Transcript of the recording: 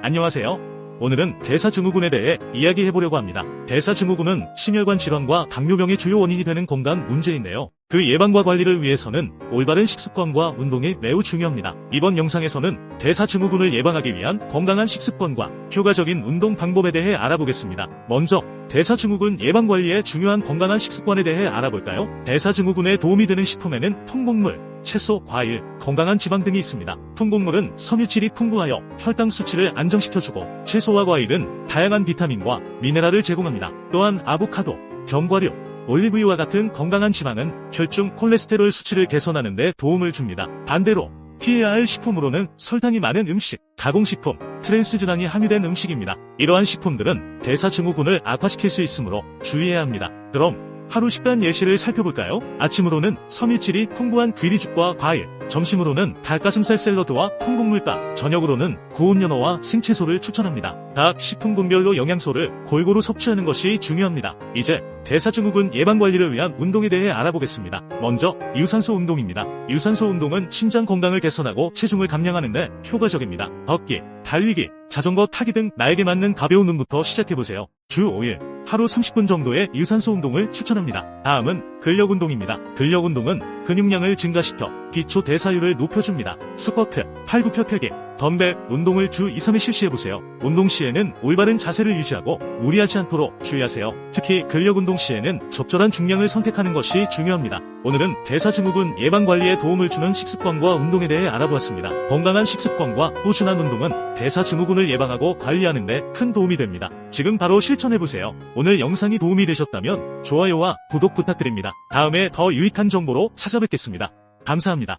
안녕하세요. 오늘은 대사증후군에 대해 이야기해보려고 합니다. 대사증후군은 심혈관 질환과 당뇨병의 주요 원인이 되는 건강 문제인데요. 그 예방과 관리를 위해서는 올바른 식습관과 운동이 매우 중요합니다. 이번 영상에서는 대사증후군을 예방하기 위한 건강한 식습관과 효과적인 운동 방법에 대해 알아보겠습니다. 먼저 대사증후군 예방 관리에 중요한 건강한 식습관에 대해 알아볼까요? 대사증후군에 도움이 되는 식품에는 통곡물, 채소, 과일, 건강한 지방 등이 있습니다. 통곡물은 섬유질이 풍부하여 혈당 수치를 안정시켜주고 채소와 과일은 다양한 비타민과 미네랄을 제공합니다. 또한 아보카도, 견과류, 올리브유와 같은 건강한 지방은 혈중 콜레스테롤 수치를 개선하는 데 도움을 줍니다. 반대로 피해야 할 식품으로는 설탕이 많은 음식, 가공식품, 트랜스주당이 함유된 음식입니다. 이러한 식품들은 대사증후군을 악화시킬 수 있으므로 주의해야 합니다. 그럼 하루 식단 예시를 살펴볼까요? 아침으로는 섬유질이 풍부한 귀리죽과 과일, 점심으로는 닭가슴살 샐러드와 통곡물밥, 저녁으로는 구운 연어와 생채소를 추천합니다. 각 식품군별로 영양소를 골고루 섭취하는 것이 중요합니다. 이제 대사증후군 예방 관리를 위한 운동에 대해 알아보겠습니다. 먼저 유산소 운동입니다. 유산소 운동은 심장 건강을 개선하고 체중을 감량하는 데 효과적입니다. 걷기, 달리기, 자전거 타기 등 나에게 맞는 가벼운 운동부터 시작해보세요. 주 5일, 하루 30분 정도의 유산소 운동을 추천합니다. 다음은 근력 운동입니다. 근력 운동은 근육량을 증가시켜 기초 대사율을 높여줍니다. 스쿼트, 팔굽혀펴기, 덤벨 운동을 주 2, 3회 실시해보세요. 운동 시에는 올바른 자세를 유지하고 무리하지 않도록 주의하세요. 특히 근력 운동 시에는 적절한 중량을 선택하는 것이 중요합니다. 오늘은 대사증후군 예방 관리에 도움을 주는 식습관과 운동에 대해 알아보았습니다. 건강한 식습관과 꾸준한 운동은 대사증후군을 예방하고 관리하는 데 큰 도움이 됩니다. 지금 바로 실천해보세요. 오늘 영상이 도움이 되셨다면 좋아요와 구독 부탁드립니다. 다음에 더 유익한 정보로 찾아뵙겠습니다. 감사합니다.